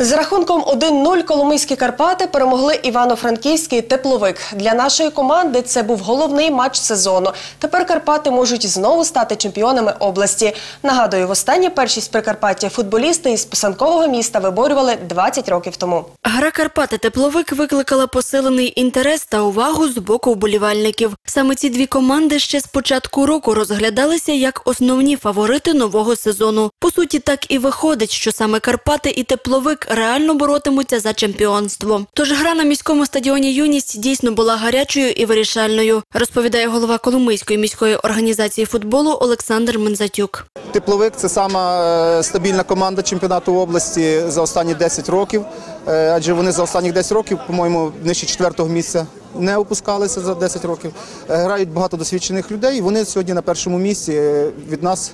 З рахунком 1-0 Коломийські Карпати перемогли Івано-Франківський тепловик. Для нашої команди це був головний матч сезону. Тепер Карпати можуть знову стати чемпіонами області. Нагадую, в востаннє першість Прикарпаття футболісти із писанкового міста виборювали 20 років тому. Гра Карпати Тепловик викликала посилений інтерес та увагу з боку вболівальників. Саме ці дві команди ще з початку року розглядалися як основні фаворити нового сезону. По суті, так і виходить, що саме Карпати і Тепловик реально боротимуться за чемпіонство. Тож гра на міському стадіоні Юність дійсно була гарячою і вирішальною, розповідає голова Коломийської міської організації футболу Олександр Мензатюк. Тепловик це сама е, стабільна команда чемпіонату області за останні 10 років. Е, Адже вони за останні 10 років, по-моєму, нижче четвертого місця не опускалися за 10 років. Е, Грають багато досвідчених людей. Вони сьогодні на першому місці від нас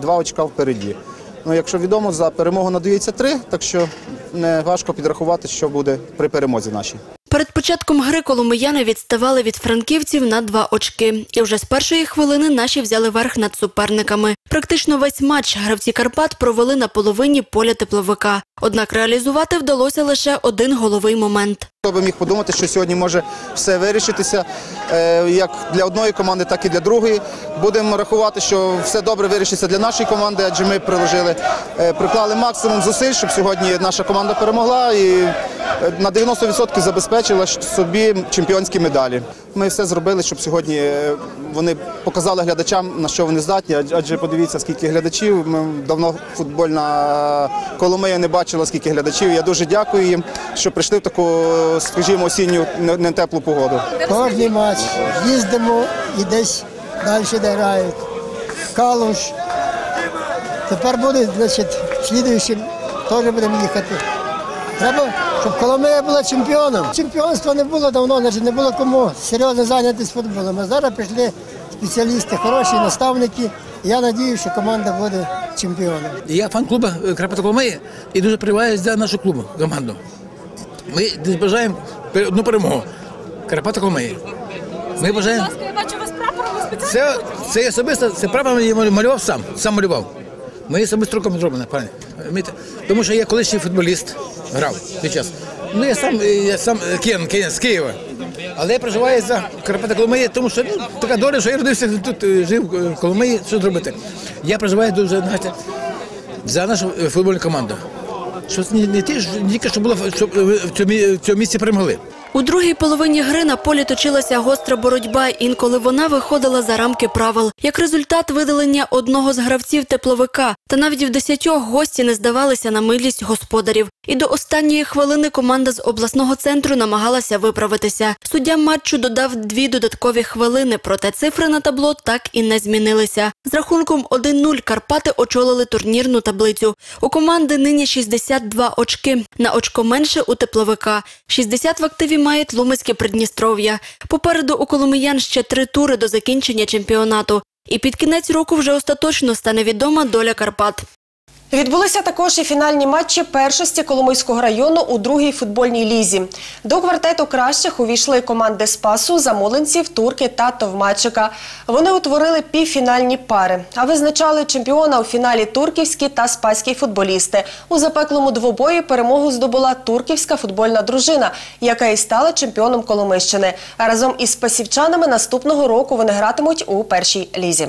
два очка впереді. Ну, якщо відомо, за перемогу надається три, так що не важко підрахувати, що буде при перемозі нашій. Перед початком гри коломияни відставали від франківців на два очки. І вже з першої хвилини наші взяли верх над суперниками. Практично весь матч гравці Карпат провели на половині поля тепловика. Однак реалізувати вдалося лише один головий момент. Хто би міг подумати, що сьогодні може все вирішитися е, як для одної команди, так і для другої. Будемо рахувати, що все добре вирішиться для нашої команди, адже ми приложили, е, приклали максимум зусиль, щоб сьогодні наша команда перемогла і е, на 90% забезпечила собі чемпіонські медалі. Ми все зробили, щоб сьогодні е, вони показали глядачам, на що вони здатні. Адже- подивіться, скільки глядачів. Ми давно футбольна Коломия не бачила, скільки глядачів. Я дуже дякую їм, що прийшли в таку, скажімо, осінню не- не теплу погоду. Кожний матч їздимо і десь далі де грають. Калуш. Тепер буде, значить, слідуючим теж будемо їхати. Треба, щоб Коломия була чемпіоном. Чемпіонства не було давно, значить не було кому серйозно зайнятися футболом. А зараз прийшли спеціалісти, хороші наставники. Я сподіваюся, що команда буде чемпіоном. Я фан клубу Карпата Коломиї і дуже приваюсь за нашу клубу, команду. Ми бажаємо одну перемогу. Карпата Коломиї. Ми бажаємо. Я бачу, вас прапор ви спеціально. Це, це особисто, це прапор я малював сам, сам малював. Ми особисто руками зроблено, пане. Тому що я колишній футболіст грав під час. Ну я сам, я сам киянин, киянин з Києва. Але я проживаю за Карпата Коломиї, тому що ну, така доля, що я родився тут, е, жив е, в Коломиї, що зробити. Я проживаю дуже, знаєте, за нашу е, футбольну команду. Що не, не ж- не тільки що було, щоб в цьому місці перемогли. У другій половині гри на полі точилася гостра боротьба, інколи вона виходила за рамки правил. Як результат видалення одного з гравців тепловика, та навіть в десятьох гості не здавалися на милість господарів. І до останньої хвилини команда з обласного центру намагалася виправитися. Суддя матчу додав дві додаткові хвилини, проте цифри на табло так і не змінилися. З рахунком 1-0 Карпати очолили турнірну таблицю. У команди нині 62 очки. На очко менше у тепловика. 60 в активі має Тлумицьке Придністров'я. Попереду у Коломиян ще три тури до закінчення чемпіонату. І під кінець року вже остаточно стане відома доля Карпат. Відбулися також і фінальні матчі першості Коломийського району у другій футбольній лізі. До квартету кращих увійшли команди Спасу, Замолинців, Турки та Товмачика. Вони утворили півфінальні пари, а визначали чемпіона у фіналі турківські та спаські футболісти. У запеклому двобої перемогу здобула турківська футбольна дружина, яка і стала чемпіоном Коломийщини. Разом із спасівчанами наступного року вони гратимуть у першій лізі.